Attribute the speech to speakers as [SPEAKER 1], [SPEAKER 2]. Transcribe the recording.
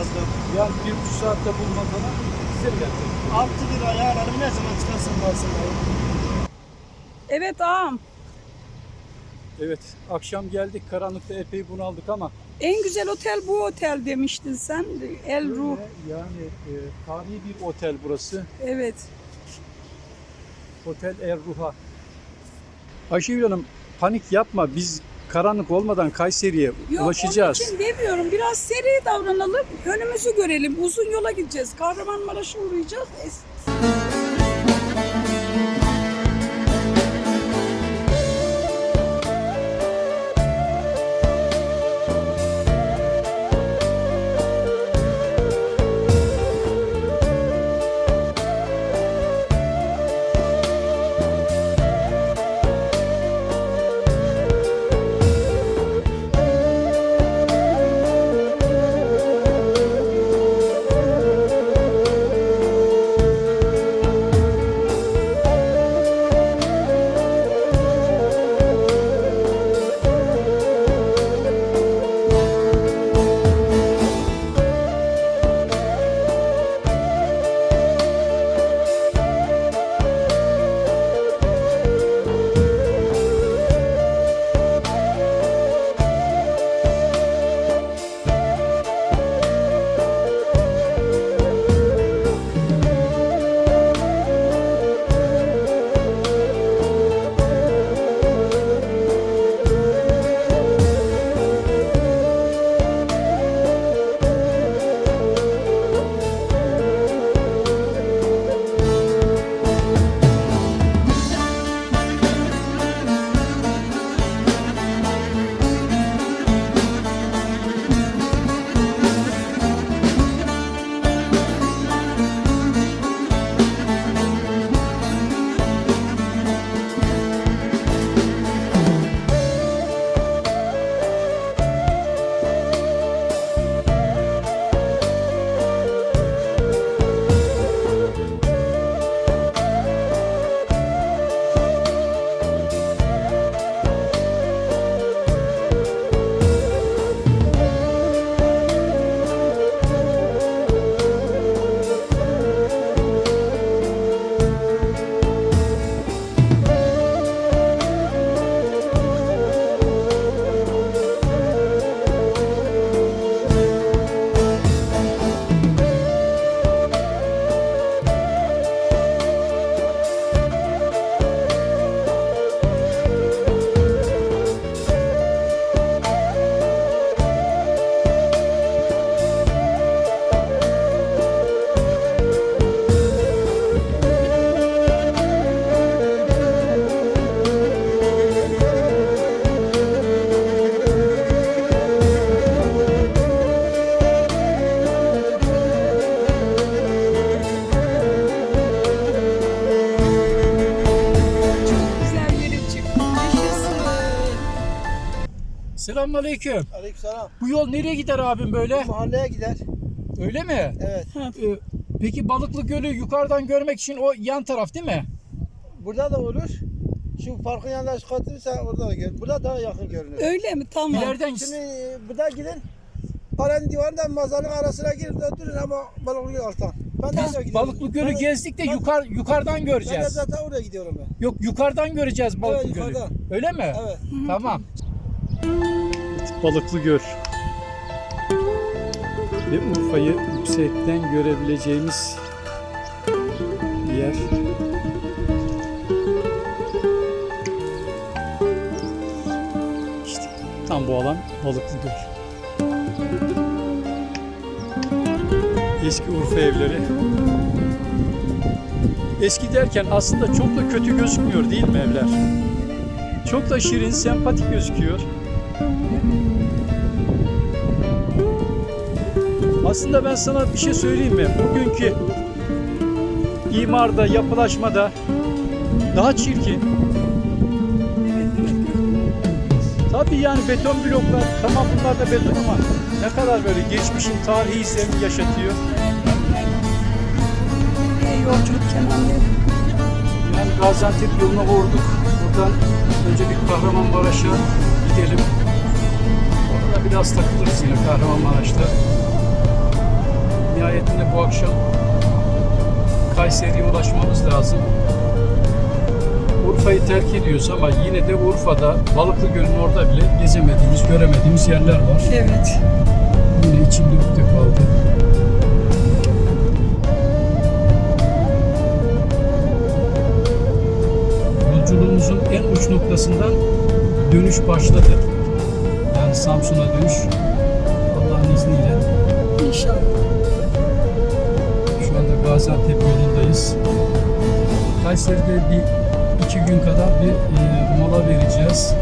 [SPEAKER 1] fazla?
[SPEAKER 2] Yani bir buçuk saatte bulmadığına size mi gelecek?
[SPEAKER 1] 6 lira ayarlarım ne zaman çıkarsın varsın
[SPEAKER 3] Evet ağam.
[SPEAKER 2] Evet, akşam geldik karanlıkta epey bunaldık ama
[SPEAKER 3] En güzel otel bu otel demiştin sen. El Ruh.
[SPEAKER 2] Yani e, tarihi bir otel burası.
[SPEAKER 3] Evet.
[SPEAKER 2] Otel Er Ruha. Ayşegül Hanım panik yapma biz karanlık olmadan Kayseri'ye
[SPEAKER 3] Yok
[SPEAKER 2] ulaşacağız.
[SPEAKER 3] onun için demiyorum. Biraz seri davranalım. Önümüzü görelim. Uzun yola gideceğiz. Kahramanmaraş'a uğrayacağız. Es-
[SPEAKER 2] Selamünaleyküm.
[SPEAKER 1] Aleykümselam.
[SPEAKER 2] Bu yol nereye gider abim böyle?
[SPEAKER 1] Mahalleye gider.
[SPEAKER 2] Öyle mi?
[SPEAKER 1] Evet.
[SPEAKER 2] Ee, peki Balıklı Gölü yukarıdan görmek için o yan taraf değil mi?
[SPEAKER 1] Burada da olur. Şu parkın yanında şu katılırsa orada da görünür. Burada daha yakın görünür.
[SPEAKER 3] Öyle mi? Tamam.
[SPEAKER 2] İleriden
[SPEAKER 1] Şimdi e, burada gidin. Paranın divarından mazanın arasına girin de durun ama balıklı göl alttan. Ben de oraya gidiyorum.
[SPEAKER 2] Balıklı Gölü
[SPEAKER 1] Ben de-
[SPEAKER 2] gezdik de
[SPEAKER 1] ben-
[SPEAKER 2] yukarı yukarıdan
[SPEAKER 1] Ben de
[SPEAKER 2] göreceğiz.
[SPEAKER 1] zaten oraya gidiyorum ben.
[SPEAKER 2] Yok yukarıdan göreceğiz Balıklı
[SPEAKER 1] Evet,
[SPEAKER 2] Gölü.
[SPEAKER 1] yukarıdan.
[SPEAKER 2] Öyle mi?
[SPEAKER 1] Evet.
[SPEAKER 2] Tamam. Balıklı Göl. Ve Urfa'yı yüksekten görebileceğimiz bir yer. İşte tam bu alan Balıklı Göl. Eski Urfa evleri. Eski derken aslında çok da kötü gözükmüyor değil mi evler? Çok da şirin, sempatik gözüküyor. Aslında ben sana bir şey söyleyeyim mi? Bugünkü imarda, yapılaşmada daha çirkin. Tabii yani beton bloklar, tamam bunlar da beton ama ne kadar böyle geçmişin tarihi izlerini yaşatıyor.
[SPEAKER 3] İyi yolculuk Bey.
[SPEAKER 2] Yani Gaziantep yoluna vurduk. Buradan önce bir Kahramanmaraş'a gidelim. Biraz takılırız yine Kahramanmaraş'ta. Nihayetinde bu akşam Kayseri'ye ulaşmamız lazım. Urfa'yı terk ediyoruz ama yine de Urfa'da Balıklı Göl'ün orada bile gezemediğimiz, göremediğimiz yerler var.
[SPEAKER 3] Evet.
[SPEAKER 2] Yine içimde ukde kaldı. Yolculuğumuzun en uç noktasından dönüş başladı. Samsun'a dönüş. Allah'ın izniyle.
[SPEAKER 3] İnşallah.
[SPEAKER 2] Şu anda Gaziantep yolundayız. Kayseri'de bir iki gün kadar bir e, mola vereceğiz.